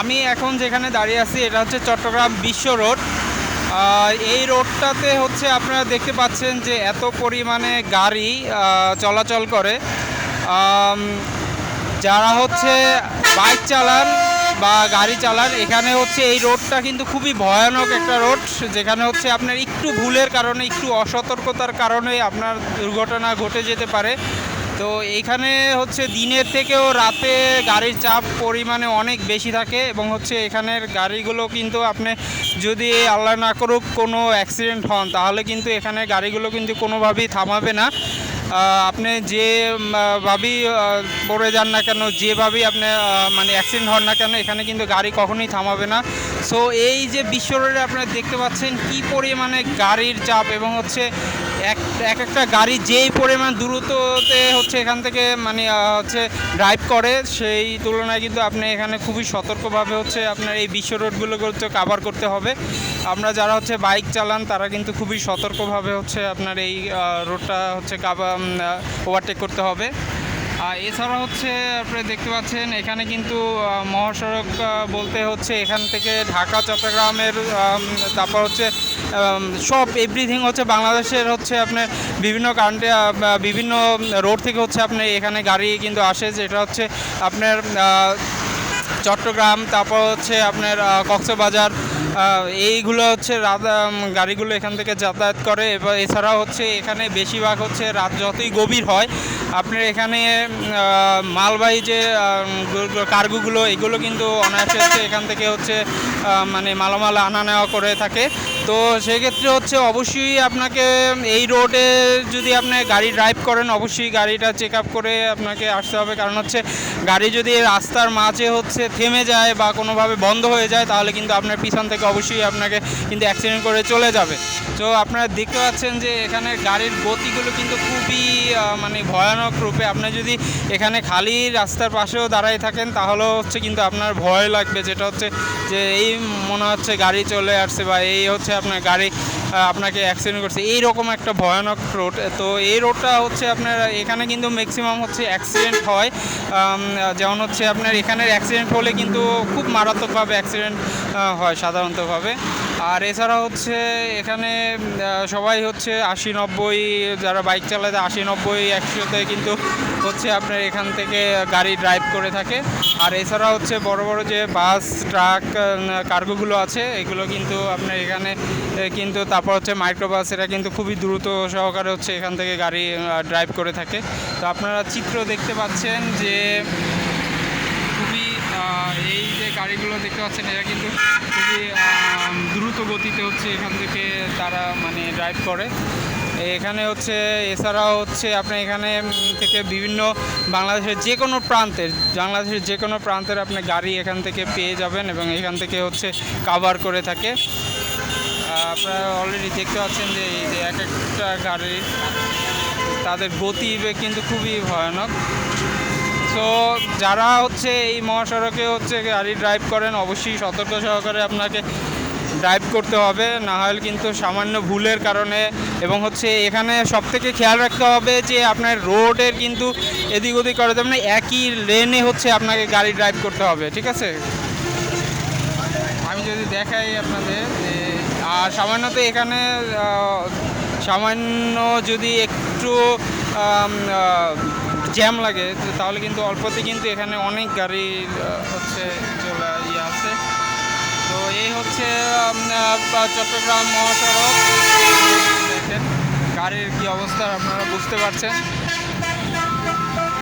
আমি এখন যেখানে দাঁড়িয়ে আছি, এটা হচ্ছে চট্টগ্রাম বিশ্ব রোড। এই রোডটাতে হচ্ছে আপনারা দেখতে পাচ্ছেন যে এত পরিমাণে গাড়ি চলাচল করে। যারা হচ্ছে বাইক চালান বা গাড়ি চালান, এখানে হচ্ছে এই রোডটা কিন্তু খুবই ভয়ানক একটা রোড, যেখানে হচ্ছে আপনার একটু ভুলের কারণে, একটু অসতর্কতার কারণে আপনার দুর্ঘটনা ঘটে যেতে পারে। তো এইখানে হচ্ছে দিনের থেকেও রাতে গাড়ির চাপ পরিমাণে অনেক বেশি থাকে এবং হচ্ছে এখানের গাড়িগুলো কিন্তু আপনি যদি আল্লাহ না করুক কোনো অ্যাক্সিডেন্ট হন তাহলে কিন্তু এখানে গাড়িগুলো কিন্তু কোনোভাবেই থামাবে না। আপনি যে উম, আহ, ভাবেই আহ, পড়ে যান না কেন যেভাবেই আপনি মানে অ্যাক্সিডেন্ট হন না কেন এখানে কিন্তু গাড়ি কখনোই থামাবে না। সো এই যে বিশ্ব রোডে আপনারা দেখতে পাচ্ছেন কি পরিমাণে গাড়ির চাপ এবং হচ্ছে এক এক একটা গাড়ি যেই পরিমাণ দ্রুততে হচ্ছে এখান থেকে মানে হচ্ছে ড্রাইভ করে, সেই তুলনায় কিন্তু আপনি এখানে খুবই সতর্কভাবে হচ্ছে আপনার এই বিশ্ব রোডগুলোকে হচ্ছে কাভার করতে হবে। আমরা যারা হচ্ছে বাইক চালান, তারা কিন্তু খুবই সতর্কভাবে হচ্ছে আপনার এই রোডটা হচ্ছে কাভার ওভারটেক করতে হবে। এছাড়া হচ্ছে আপনি দেখতে পাচ্ছেন, এখানে কিন্তু মহাসড়ক বলতে হচ্ছে এখান থেকে ঢাকা, চট্টগ্রামের তারপর হচ্ছে সব এভরিথিং হচ্ছে বাংলাদেশের হচ্ছে আপনার বিভিন্ন কান্ট্রি বিভিন্ন রোড থেকে হচ্ছে আপনি এখানে গাড়ি কিন্তু আসে, যেটা হচ্ছে আপনার চট্টগ্রাম, তারপর হচ্ছে আপনার কক্সবাজার এইগুলো হচ্ছে রাত গাড়িগুলো এখান থেকে যাতায়াত করে। এবং এছাড়াও হচ্ছে এখানে বেশিরভাগ হচ্ছে রাত যতই গভীর হয়, আপনার এখানে মালবাহী যে কার্গোগুলো, এগুলো কিন্তু অনায়াসে হচ্ছে এখান থেকে হচ্ছে মানে মালামাল আনা নেওয়া করে থাকে। তো সেক্ষেত্রে হচ্ছে অবশ্যই আপনাকে এই রোডে যদি আপনি গাড়ি ড্রাইভ করেন, অবশ্যই গাড়িটা চেক আপ করে আপনাকে আসতে হবে। কারণ হচ্ছে গাড়ি যদি রাস্তার মাঝে হচ্ছে থেমে যায় বা কোনোভাবে বন্ধ হয়ে যায়, তাহলে কিন্তু আপনার পিছন থেকে অবশ্যই আপনাকে কিন্তু অ্যাক্সিডেন্ট করে চলে যাবে। তো আপনারা দেখতে পাচ্ছেন যে এখানে গাড়ির গতিগুলো কিন্তু খুবই মানে ভয়ানক রূপে। আপনি যদি এখানে খালি রাস্তার পাশেও দাঁড়াই থাকেন, তাহলেও হচ্ছে কিন্তু আপনার ভয় লাগবে। যেটা হচ্ছে যে এই মনে হচ্ছে গাড়ি চলে আসছে বা এই হচ্ছে আপনার গাড়ি আপনাকে অ্যাক্সিডেন্ট করছে। এই রকম একটা ভয়ানক রোড তো এই রোডটা হচ্ছে আপনার, এখানে কিন্তু ম্যাক্সিমাম হচ্ছে অ্যাক্সিডেন্ট হয়। যেমন হচ্ছে আপনার, এখানের অ্যাক্সিডেন্ট হলে কিন্তু খুব মারাত্মকভাবে অ্যাক্সিডেন্ট হয় সাধারণতভাবে। আর এছাড়া হচ্ছে এখানে সবাই হচ্ছে আশি নব্বই, যারা বাইক চালায় আশি নব্বই, একশোতে কিন্তু হচ্ছে আপনার এখান থেকে গাড়ি ড্রাইভ করে থাকে। আর এছাড়া হচ্ছে বড় বড় যে বাস, ট্রাক কার্গোগুলো আছে, এগুলো কিন্তু আপনার এখানে কিন্তু তারপর হচ্ছে মাইক্রোবাস এরা কিন্তু খুবই দ্রুত সহকারে হচ্ছে এখান থেকে গাড়ি ড্রাইভ করে থাকে। তো আপনারা চিত্র দেখতে পাচ্ছেন যে খুবই এই গাড়িগুলো দেখতে পাচ্ছেন, এরা কিন্তু খুবই দ্রুত গতিতে হচ্ছে এখান থেকে তারা মানে ড্রাইভ করে। এখানে হচ্ছে, এছাড়াও হচ্ছে আপনার এখানে থেকে বিভিন্ন বাংলাদেশের যে কোনো প্রান্তের বাংলাদেশের যে কোনো প্রান্তের আপনি গাড়ি এখান থেকে পেয়ে যাবেন এবং এখান থেকে হচ্ছে কাভার করে থাকে। আপনারা অলরেডি দেখতে পাচ্ছেন যে, এই যে এক একটা গাড়ি, তাদের গতি কিন্তু খুবই ভয়ানক। তো যারা হচ্ছে এই মহাসড়কে হচ্ছে গাড়ি ড্রাইভ করেন, অবশ্যই সতর্ক সহকারে আপনাকে ড্রাইভ করতে হবে। না হলে কিন্তু সামান্য ভুলের কারণে এবং হচ্ছে এখানে সব থেকে খেয়াল রাখতে হবে যে আপনার রোডের কিন্তু এদিক ওদিক করা যাবে না, একই লেনে হচ্ছে আপনাকে গাড়ি ড্রাইভ করতে হবে, ঠিক আছে? আমি যদি দেখাই আপনাদের, যে, আর সামান্যত এখানে সামান্য যদি একটু জ্যাম লাগে তাহলে কিন্তু অল্পতে কিন্তু এখানে অনেক গাড়ি হচ্ছে চলে ইয়ে আছে। তো এই হচ্ছে চট্টগ্রাম মহাসড়ক। দেখেন, গাড়ির কী অবস্থা আপনারা বুঝতে পারছেন।